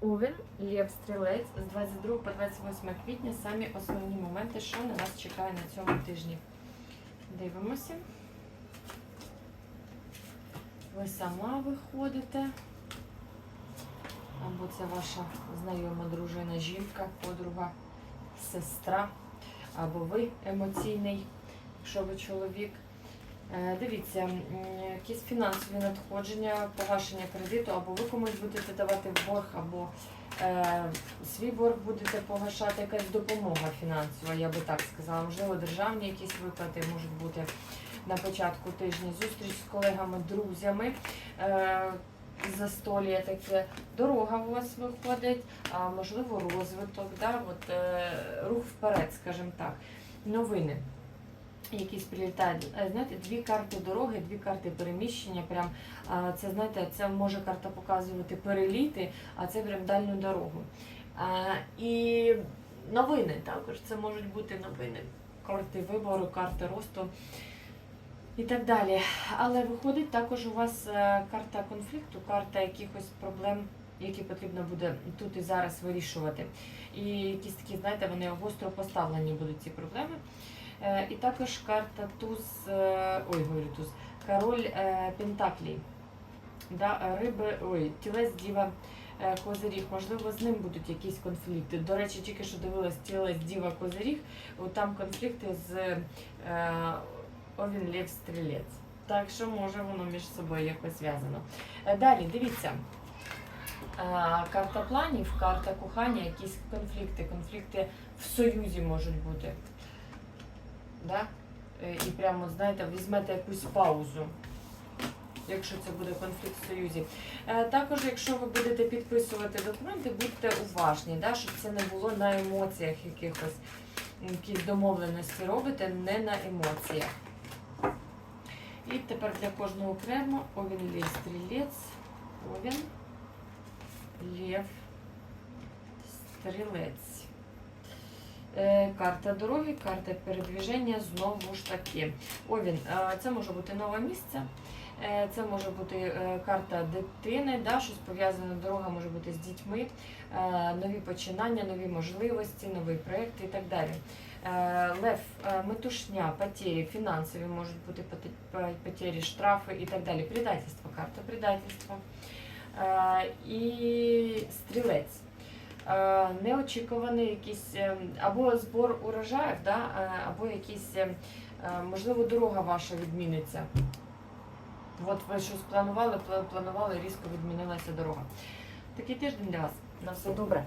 Овен, Лев Стрілець з 22 по 28 квітня самі основні моменти, що на нас чекає на цьому тижні. Дивимося. Ви сама виходите. Або це ваша знайома дружина, жінка, подруга, сестра, або ви емоційний, якщо ви чоловік. Е, Дивіться, якісь фінансові надходження, погашення кредиту, або ви комусь будете давати борг, або е, свій борг будете погашати, якась допомога фінансова, я би так сказала. Можливо, державні якісь виплати можуть бути на початку тижня. Зустріч з колегами, друзями. Е, Застолія таке, дорога у вас виходить, а можливо розвиток, да? От, е, рух вперед, скажімо так. Новини якісь прилітають. Е, Знаєте, дві карти дороги, дві карти переміщення. Прям це знаєте, це може карта показувати переліти, а це прям дальню дорогу. І новини також. Це можуть бути новини. Карти вибору, карти росту і так далі. Але виходить також у вас е, карта конфлікту, карта якихось проблем. Які потрібно буде тут і зараз вирішувати. І якісь такі, знаєте, вони гостро поставлені будуть ці проблеми. Е, І також карта туз, е, ой, говорю туз, король е, Пентаклій. Да, риби, ой, тілець діва козиріг. Можливо, з ним будуть якісь конфлікти. До речі, тільки що дивилась тілець діва козиріг, там конфлікти з е, Овін Лев Стрілець. Так що може воно між собою якось зв'язано. Далі, дивіться. Карта планів, карта кохання, якісь конфлікти. Конфлікти в союзі можуть бути. Да? Е, І прямо, знаєте, візьмете якусь паузу, якщо це буде конфлікт в союзі. Е, Також, якщо ви будете підписувати документи, будьте уважні, да? щоб це не було на емоціях якихось. Якісь домовленості робите не на емоціях. І тепер для кожного окремо Овен Лев Стрілець. Овен Лев Стрілець. Е, Карта дороги, карта передвіження знову ж таки. Овін, е, це може бути нове місце, е, це може бути карта дитини, да, щось пов'язане дорога може бути з дітьми, нові починання, нові можливості, новий проєкт і так далі. Лев, метушня, потері, фінансові можуть бути поте- потері, штрафи і так далі. Предательство, карта предательства. І стрілець. Е, неочікуваний якийсь е, або збор урожаїв, да, е, або якісь, можливо, дорога ваша відміниться. От ви щось планували, планували, різко відмінилася дорога. Такий тиждень для вас. На все добре.